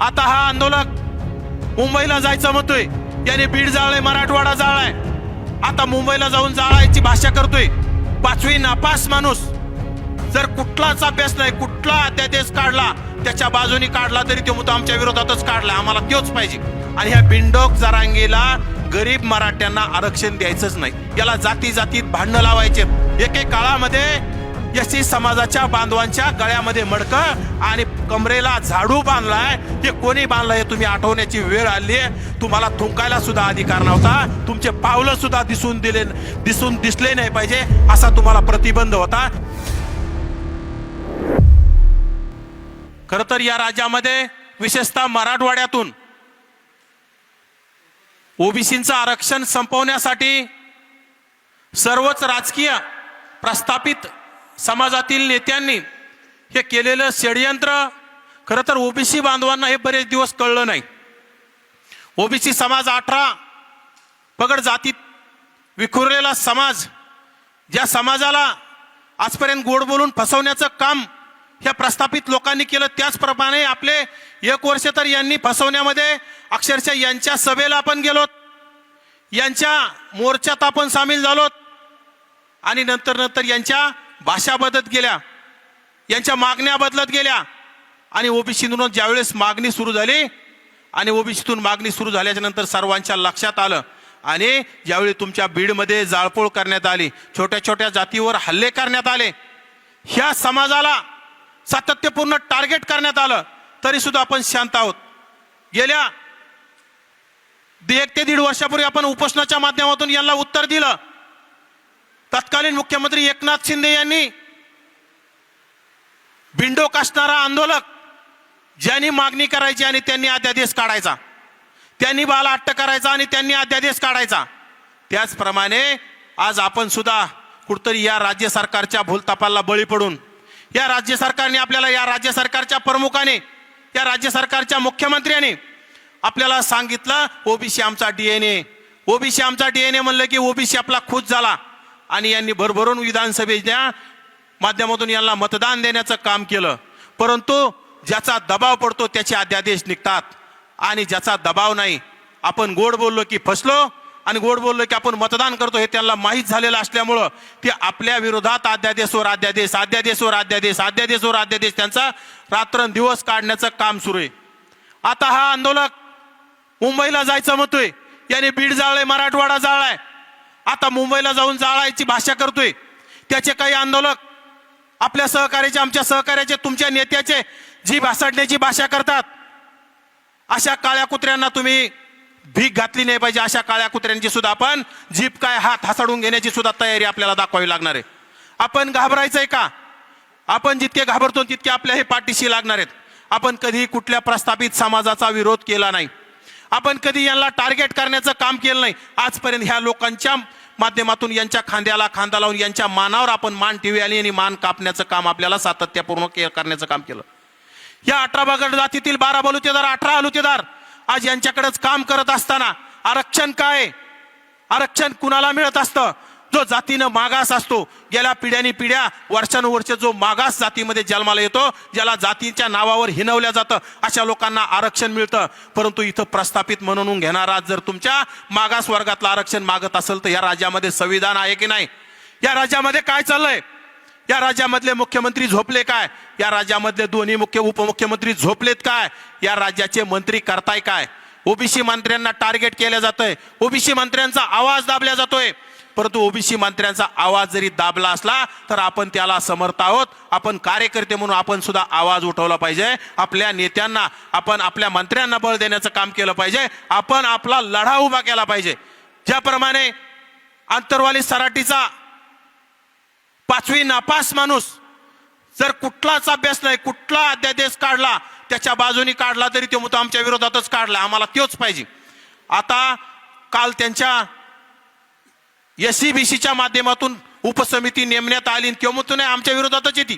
आता हा आंदोलक मुंबईला जायचं म्हणतोय. याने बीड जाळलाय मराठवाडा जाळलाय. आता मुंबईला जाऊन जाळायची भाषा करतोय. पाचवी नापास माणूस. जर कुठलाच अभ्यास नाही कुठला अध्यादेश काढला त्याच्या बाजूनी काढला तरी तो मुद्दा आमच्या विरोधातच काढला आम्हाला तोच पाहिजे. आणि ह्या बिंडोक जरांगीला गरीब मराठ्यांना आरक्षण द्यायचंच नाही. याला जाती जातीत भांडणं लावायचे. एके काळामध्ये यशी समाजाच्या बांधवांच्या गळ्यामध्ये मडकं आणि कमरेला झाडू बांधलाय. ते कोणी बांधलाय? तुम्ही आठवण्याची वेळ आली आहे. तुम्हाला थुंकायला सुद्धा अधिकार नव्हता. तुमचे पावलं सुद्धा दिसून दिले दिसून दिसले नाही पाहिजे असा तुम्हाला प्रतिबंध होता. खर तर या राज्यामध्ये विशेषतः मराठवाड्यातून ओबीसीचं आरक्षण संपवण्यासाठी सर्वच राजकीय प्रस्थापित समाजातील नेत्यांनी हे केलेलं षडयंत्र खरं तर ओबीसी बांधवांना हे बरेच दिवस कळलं नाही. ओबीसी समाज अठरा पगड जातीत विखुरलेला समाज ज्या समाजाला आजपर्यंत गोड बोलून फसवण्याचं काम ह्या प्रस्थापित लोकांनी केलं त्याचप्रमाणे आपले एक वर्ष तर यांनी फसवण्यामध्ये अक्षरशः यांच्या सभेला आपण गेलोत यांच्या मोर्चात आपण सामील झालोत आणि नंतर नंतर यांच्या भाषा बदलत गेल्या यांच्या मागण्या बदलत गेल्या. आणि ओबीसीतून ज्यावेळेस मागणी सुरू झाली आणि ओबीसीतून मागणी सुरू झाल्याच्यानंतर सर्वांच्या लक्षात आलं आणि ज्यावेळी तुमच्या बीडमध्ये जाळपोळ करण्यात आली छोट्या छोट्या जातीवर हल्ले करण्यात आले ह्या समाजाला सातत्यपूर्ण टार्गेट करण्यात आलं तरी सुद्धा आपण शांत आहोत. गेल्या एक ते दीड वर्षापूर्वी आपण उपोषणाच्या माध्यमातून यांना उत्तर दिलं. तत्कालीन मुख्यमंत्री एकनाथ शिंदे यांनी बिंडो कासणारा आंदोलक ज्यांनी मागणी करायची आणि त्यांनी अध्यादेश काढायचा. त्यांनी बाला अट्ट करायचा आणि त्यांनी अध्यादेश काढायचा. त्याचप्रमाणे आज आपण सुद्धा कुठतरी या राज्य सरकारच्या भूलतापाला बळी पडून या राज्य सरकारने आपल्याला या राज्य सरकारच्या प्रमुखाने या राज्य सरकारच्या मुख्यमंत्र्यांनी आपल्याला सांगितलं ओबीसी आमचा डीएनए. ओबीसी आमचा डीएनए म्हणलं की ओबीसी आपला खुश झाला आणि यांनी भरभरून विधानसभेच्या माध्यमातून यांना मतदान देण्याचं काम केलं. परंतु ज्याचा दबाव पडतो त्याचे अध्यादेश निघतात. आणि ज्याचा दबाव नाही आपण गोड बोललो की फसलो आणि गोड बोललो की आपण मतदान करतो हे त्यांना माहीत झालेलं असल्यामुळं ते आपल्या विरोधात अध्यादेशवर अध्यादेश अध्यादेशवर अध्यादेश अध्यादेशवर अध्यादेश त्यांचा रात्रंदिवस काढण्याचं काम सुरू आहे. आता हा आंदोलक मुंबईला जायचं म्हणतोय. याने बीड जाळलंय मराठवाडा जाळलाय. आता मुंबईला जाऊन जाळायची भाषा करतोय. त्याचे काही आंदोलक आपल्या सहकार्याचे आमच्या सहकार्याचे तुमच्या नेत्याचे जी भासाडण्याची भाषा करतात अशा काळ्या कुत्र्यांना तुम्ही भीक घातली नाही पाहिजे. अशा काळ्या कुत्र्यांची सुद्धा आपण जीप काय हात हासाडून घेण्याची सुद्धा तयारी आपल्याला दाखवावी लागणार आहे. आपण घाबरायचंय का? आपण जितके घाबरतो तितके आपल्या हे पाठीशी लागणार आहेत. आपण कधी कुठल्या प्रस्थापित समाजाचा विरोध केला नाही. आपण कधी यांना टार्गेट करण्याचं काम केलं नाही. आजपर्यंत ह्या लोकांच्या माध्यमातून यांच्या खांद्याला खांदा लावून यांच्या मानावर आपण मान ठेवी आली आणि मान कापण्याचं काम आपल्याला सातत्यपूर्ण के- करण्याचं काम केलं. या अठरा बागड जातीतील बारा बलुतेदार अठरा हलुतेदार आज यांच्याकडेच काम करत असताना आरक्षण काय? आरक्षण कुणाला मिळत असतं? जो जातीनं मागास असतो गेल्या पिढ्यानी पिढ्या वर्षानुवर्ष जो मागास जातीमध्ये जन्माला येतो ज्याला जातीच्या नावावर हिनवल्या जातं अशा लोकांना आरक्षण मिळतं. परंतु इथं प्रस्थापित म्हणून घेणारा जर तुमच्या मागास वर्गातलं आरक्षण मागत असेल तर या राज्यामध्ये संविधान आहे की नाही? या राज्यामध्ये काय चाललंय? या राज्यामधले मुख्यमंत्री झोपले काय? या राज्यामधले दोन्ही मुख्य उपमुख्यमंत्री झोपलेत काय? या राज्याचे मंत्री करताय काय? ओबीसी मंत्र्यांना टार्गेट केलं जातंय. ओबीसी मंत्र्यांचा आवाज दाबला जातोय. परंतु ओबीसी मंत्र्यांचा आवाज जरी दाबला असला तर आपण त्याला समर्थ आहोत. आपण कार्यकर्ते म्हणून आपण सुद्धा आवाज उठवला पाहिजे. आपल्या नेत्यांना आपण आपल्या मंत्र्यांना बळ देण्याचं काम केलं पाहिजे. आपण आपला लढा उभा केला पाहिजे. ज्याप्रमाणे आंतरवाली सराटीचा पाचवी नापास माणूस जर कुठलाच अभ्यास नाही कुठला अध्यादेश काढला त्याच्या बाजूनी काढला तरी तो मुद्दा आमच्या विरोधातच काढला. आम्हाला तोच पाहिजे. आता काल त्यांच्या एस सी बी सीच्या माध्यमातून उपसमिती नेमण्यात आली किंवा मग नाही आमच्या विरोधातच येते.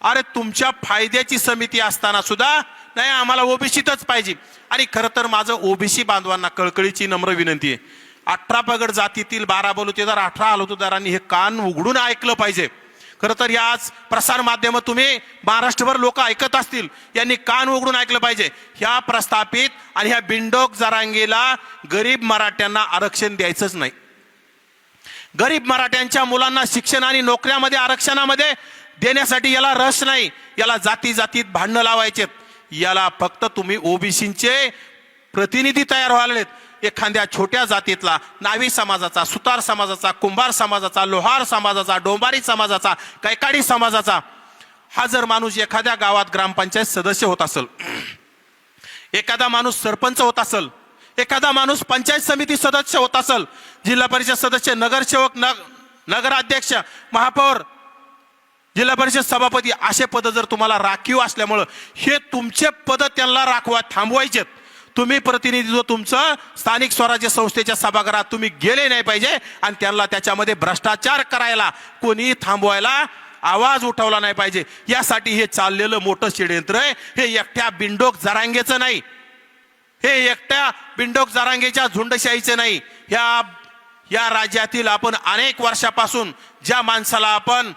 अरे तुमच्या फायद्याची समिती असताना सुद्धा नाही आम्हाला ओबीसीतच पाहिजे. आणि खरं तर माझं ओबीसी बांधवांना कळकळीची नम्र विनंती आहे. अठरा पगड जातीतील बारा बलुतेदार अठरा हलुतेदारांनी हे कान उघडून ऐकलं पाहिजे. खरं तर या आज प्रसार माध्यम तुम्ही महाराष्ट्रभर लोक ऐकत असतील यांनी कान उघडून ऐकलं पाहिजे. ह्या प्रस्थापित आणि ह्या बिंडोक जरांगीला गरीब मराठ्यांना आरक्षण द्यायचंच नाही. गरीब मराठ्यांच्या मुलांना शिक्षण आणि नोकऱ्यामध्ये आरक्षणामध्ये देण्यासाठी याला रस नाही. याला जाती जातीत भांडणं लावायचेत याला फक्त तुम्ही ओबीसीचे प्रतिनिधी तयार व्हायलेत. एखाद्या छोट्या जातीतला नावी समाजाचा सुतार समाजाचा कुंभार समाजाचा लोहार समाजाचा डोंबारी समाजाचा कैकाडी समाजाचा हा जर माणूस एखाद्या गावात ग्रामपंचायत सदस्य होत असेल एखादा माणूस सरपंच होत असेल एखादा माणूस पंचायत समिती सदस्य होत असेल जिल्हा परिषद सदस्य नगरसेवक नग नगराध्यक्ष महापौर जिल्हा परिषद सभापती असे पद जर तुम्हाला राखीव असल्यामुळं हे तुमचे पद त्यांना राखवा थांबवायचेत. तुम्ही प्रतिनिधित्व तुमचं स्थानिक स्वराज्य संस्थेच्या सभागृहात तुम्ही गेले नाही पाहिजे आणि त्यांना त्याच्यामध्ये भ्रष्टाचार करायला कोणी थांबवायला आवाज उठवला नाही पाहिजे. यासाठी हे चाललेलं मोठं षडयंत्र आहे. हे एकट्या बिंडोक जरांगेचं नाही. हे एकट्या बिंडोक जरांगेच्या झुंडशाहीचे नाही. ह्या या राज्यातील आपण अनेक वर्षापासून ज्या माणसाला आपण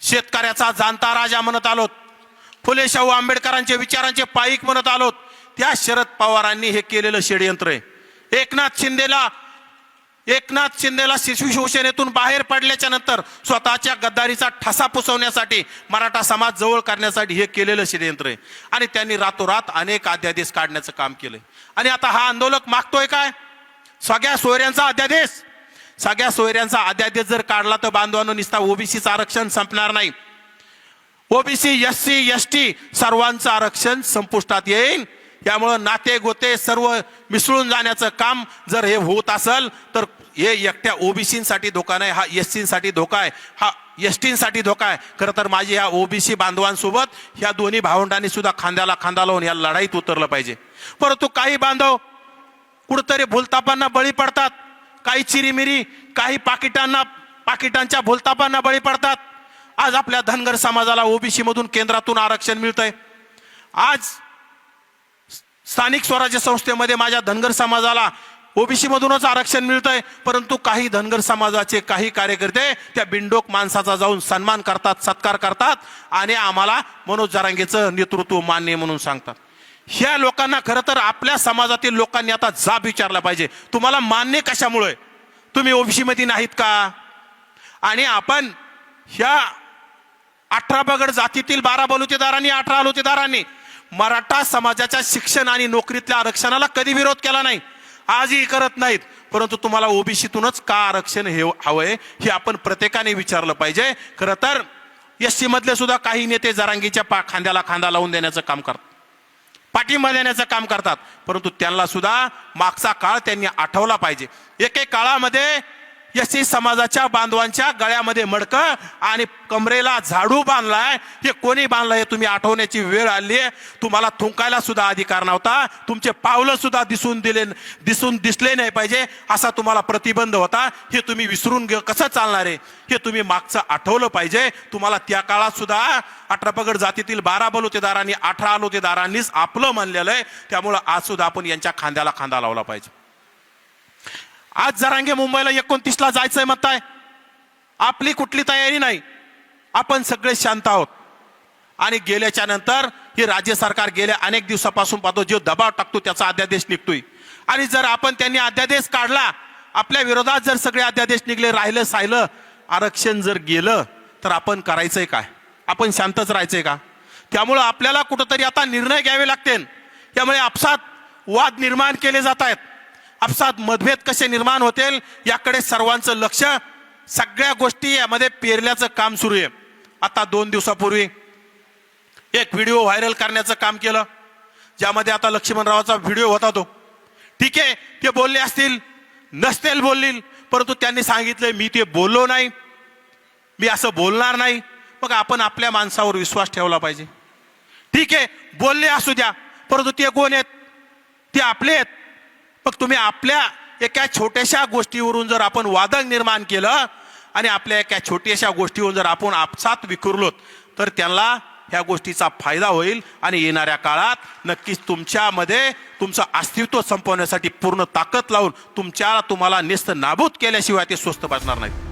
शेतकऱ्याचा जाणता राजा म्हणत आलोत फुले शाहू आंबेडकरांचे विचारांचे पाईक म्हणत आलोत त्या शरद पवारांनी हे केलेलं षडयंत्र आहे. एकनाथ शिंदेला एकनाथ शिंदेला शिशु शिवसेनेतून बाहेर पडल्याच्या नंतर स्वतःच्या गद्दारीचा ठसा पुसवण्यासाठी मराठा समाज जवळ करण्यासाठी हे केलेलं षडयंत्र आहे. आणि त्यांनी रातोरात अनेक अध्यादेश काढण्याचं काम केलंय. आणि आता हा आंदोलक मागतोय काय? सगळ्या सोयऱ्यांचा अध्यादेश. सगळ्या सोयऱ्यांचा अध्यादेश जर काढला तर बांधवांनो निसता ओबीसीचं आरक्षण संपणार नाही. OBC S C S T सर्वांचं आरक्षण संपुष्टात येईल त्यामुळं नाते गोते सर्व मिसळून जाण्याचं काम जर हे होत असेल तर हे एकट्या ओबीसीसाठी धोका नाही हा एस सीसाठी धोका आहे हा एस टीसाठी धोका आहे. खरं तर माझी ह्या ओबीसी बांधवांसोबत ह्या दोन्ही भावंडांनी सुद्धा खांद्याला खांदा लावून या लढाईत उतरलं पाहिजे. परंतु काही बांधव कुठतरी भूलतापांना बळी पडतात काही चिरीमिरी काही पाकिटांना पाकिटांच्या भूलतापांना बळी पडतात. आज आपल्या धनगर समाजाला ओबीसी मधून केंद्रातून आरक्षण मिळतंय. आज स्थानिक स्वराज्य संस्थेमध्ये माझ्या धनगर समाजाला ओबीसी मधूनच आरक्षण मिळतंय परंतु काही धनगर समाजाचे काही कार्यकर्ते त्या बिंडोक माणसाचा जाऊन सन्मान करतात सत्कार करतात आणि आम्हाला मनोज जरांगेचं नेतृत्व मान्य म्हणून सांगतात. ह्या लोकांना खरं तर आपल्या समाजातील लोकांनी आता जाब विचारला पाहिजे. तुम्हाला मान्य कशामुळे? तुम्ही ओबीसीमध्ये नाहीत का? आणि आपण ह्या अठरा बगड जातीतील बारा बलुतेदारांनी अठरा बलुतेदारांनी मराठा समाजाच्या शिक्षण आणि नोकरीतल्या आरक्षणाला कधी विरोध केला नाही? आजही करत नाहीत. परंतु तुम्हाला ओबीसीतूनच का आरक्षण हे हवंय हे आपण प्रत्येकाने विचारलं पाहिजे. खरं तर एस सी मधले सुद्धा काही नेते जरांगीच्या पा खांद्याला खांदा लावून देण्याचं काम करतात. पाठिंबा देण्याचं काम करतात. परंतु त्यांना सुद्धा मागचा काळ त्यांनी आठवला पाहिजे. एके काळामध्ये यशी समाजाच्या बांधवांच्या गळ्यामध्ये मडकं आणि कमरेला झाडू बांधलाय. हे कोणी बांधलंय तुम्ही आठवण्याची वेळ आली आहे. तुम्हाला थुंकायला सुद्धा अधिकार नव्हता. तुमचे पावलं सुद्धा दिसून दिले दिसून दिसले नाही पाहिजे असा तुम्हाला प्रतिबंध होता. हे तुम्ही विसरून घे कसं चालणार आहे? हे तुम्ही मागचं आठवलं पाहिजे. तुम्हाला त्या काळात सुद्धा अठरा पगड जातीतील बारा बलुतेदारांनी अठरा आलोतेदारांनीच आपलं मानलेलं आहे. त्यामुळं आज सुद्धा आपण यांच्या खांद्याला खांदा लावला पाहिजे. आज जरांगे मुंबईला एकोणतीसला जायचंय म्हणताय. आपली कुठली तयारी नाही. आपण सगळे शांत आहोत. आणि गेल्याच्यानंतर हे राज्य सरकार गेल्या अनेक दिवसापासून पाहतो जो दबाव टाकतो त्याचा अध्यादेश निघतोय. आणि जर आपण त्यांनी अध्यादेश काढला आपल्या विरोधात जर सगळे अध्यादेश निघले राहिलं सायलं आरक्षण जर गेलं तर आपण करायचंय काय? आपण शांतच राहायचंय का? त्यामुळं आपल्याला कुठंतरी आता निर्णय घ्यावे लागतील. त्यामुळे आपसात वाद निर्माण केले जात आहेत. आपसात मतभेद कसे निर्माण होतील याकडे सर्वांचं लक्ष. सगळ्या गोष्टी यामध्ये पेरल्याचं काम सुरू आहे. आता दोन दिवसापूर्वी एक व्हिडिओ व्हायरल करण्याचं काम केलं. ज्यामध्ये आता लक्ष्मणरावाचा व्हिडिओ होता तो. ठीक आहे ते बोलले असतील नसतील बोलतील परंतु त्यांनी सांगितलं मी ते बोललो नाही. मी असं बोलणार नाही. मग आपण आपल्या माणसावर विश्वास ठेवला पाहिजे. ठीक आहे बोलले असू द्या परंतु ते कोण आहेत? ते आपले आहेत. मग तुम्ही आपल्या एका छोट्याशा गोष्टीवरून जर आपण वादळ निर्माण केलं आणि आपल्या एका छोट्याशा गोष्टीवरून जर आपण आपसात विखुरलोत तर त्यांना ह्या गोष्टीचा फायदा होईल आणि येणाऱ्या काळात नक्कीच तुमच्यामध्ये तुमचं अस्तित्व संपवण्यासाठी पूर्ण ताकद लावून तुमच्या तुम्हाला निस्त नाबूद केल्याशिवाय ते स्वस्त बसणार नाहीत.